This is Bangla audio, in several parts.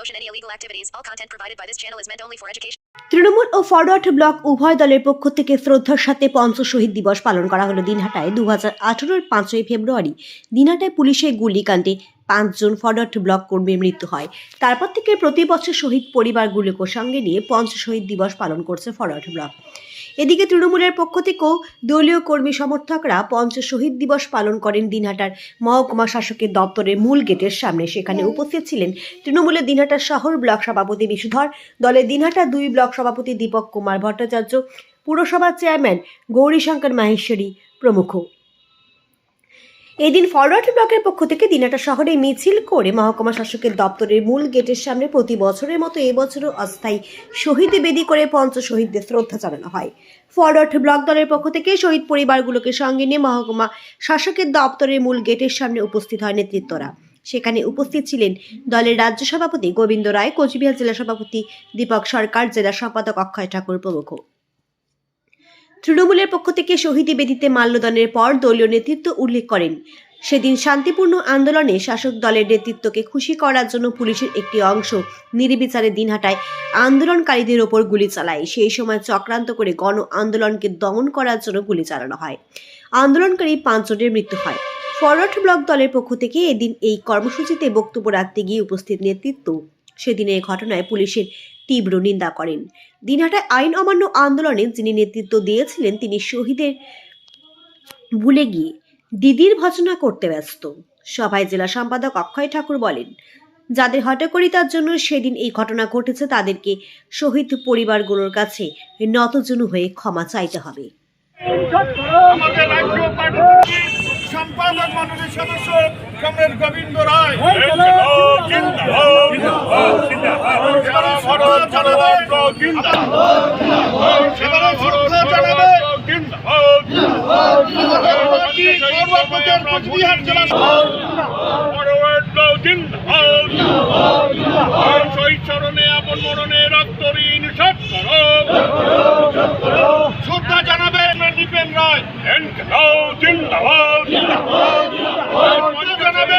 promotion any illegal activities. All content provided by this channel is meant only for education. Trinamool O forward block উভয় দলের পক্ষ থেকে শ্রদ্ধার সাথে পঞ্চ শহীদ দিবস পালন করা হলো দিনহাটায় দু হাজার আঠারোর পাঁচই ফেব্রুয়ারি দিনহাটায় পুলিশের গুলিকাণ্ডে পাঁচজন ফরওয়ার্ড ব্লক কর্মীর মৃত্যু হয় তারপর থেকে প্রতি বছর শহীদ পরিবারগুলোকে সঙ্গে নিয়ে পঞ্চ শহীদ দিবস পালন করছে ফরওয়ার্ড ব্লক এদিকে তৃণমূলের পক্ষ থেকেও দলীয় কর্মী সমর্থকরা পঞ্চ শহীদ দিবস পালন করেন দিনহাটার মহকুমা শাসকের দপ্তরের মূল গেটের সামনে। সেখানে উপস্থিত ছিলেন তৃণমূলের দিনহাটার শহর ব্লক সভাপতি বিশুধর, দলের দিনহাটা দুই ব্লক সভাপতি দীপক কুমার ভট্টাচার্য, পুরসভার চেয়ারম্যান গৌরীশঙ্কর মাহেশ্বরী প্রমুখ। এদিন ফরওয়ার্ড ব্লকের পক্ষ থেকে দিনাটা শহরে মিছিল করে মহকুমা শাসকের দপ্তরের মূল গেটের সামনে প্রতি বছরের মতো এবছরও অস্থায়ী শহীদ বেদি করে পঞ্চ শহীদদের শ্রদ্ধা জানানো হয়। ফরওয়ার্ড ব্লক দলের পক্ষ থেকে শহীদ পরিবারগুলোকে সঙ্গে নিয়ে মহকুমা শাসকের দপ্তরের মূল গেটের সামনে উপস্থিত হয় নেতৃত্বরা। সেখানে উপস্থিত ছিলেন দলের রাজ্য সভাপতি গোবিন্দ রায়, কোচবিহার জেলা সভাপতি দীপক সরকার, জেলা সম্পাদক অক্ষয় ঠাকুর প্রমুখ। তৃণমূলের পক্ষ থেকে শহীদি বেদিতে মাল্যদানের পর দলীয় নেতৃত্ব উল্লেখ করেন। সেদিন শান্তিপূর্ণ আন্দোলনে শাসক দলের নেতৃত্বকে খুশি করার জন্য পুলিশের একটি অংশ নির্বিচারে দিনহাটায় আন্দোলনকারীদের ওপর গুলি চালায়। সেই সময় চক্রান্ত করে গণ আন্দোলনকে দমন করার জন্য গুলি চালানো হয়। আন্দোলনকারী পাঁচজনের মৃত্যু হয়। ফরওয়ার্ড ব্লক দলের পক্ষ থেকে এদিন এই কর্মসূচিতে বক্তব্য রাখতে গিয়ে উপস্থিত নেতৃত্ব। সেদিনের ঘটনায় পুলিশের তীব্র নিন্দা করেন। দিনহাটায় আইন অমান্য আন্দোলনে যিনি নেতৃত্ব দিয়েছিলেন, তিনি শহীদের ভুলে গিয়ে দিদির ভজনা করতে ব্যস্ত। সভায় জেলা সম্পাদক অক্ষয় ঠাকুর বলেন, যাদের হটকরিতার জন্য সেদিন এই ঘটনা ঘটেছে, তাদেরকে শহীদ পরিবারগুলোর কাছে নতজনু হয়ে ক্ষমা চাইতে হবে। সম্পাদক মন্ডলীর সদস্য কমরেড গোবিন্দ রায় এবারে শ্রদ্ধা জানাবে এবারে শ্রদ্ধা জানাবে কোচবিহার জেলা শহীদ চরণে আপন মরণে রক্ত ঋণ শোধ শ্রদ্ধা রায় শ্রদ্ধা জানাবে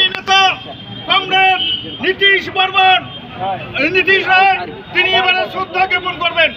কমরেড নীতিশ বর্মন। নীতিশ রায় তিনি এবারে শ্রদ্ধা জ্ঞাপন করবেন।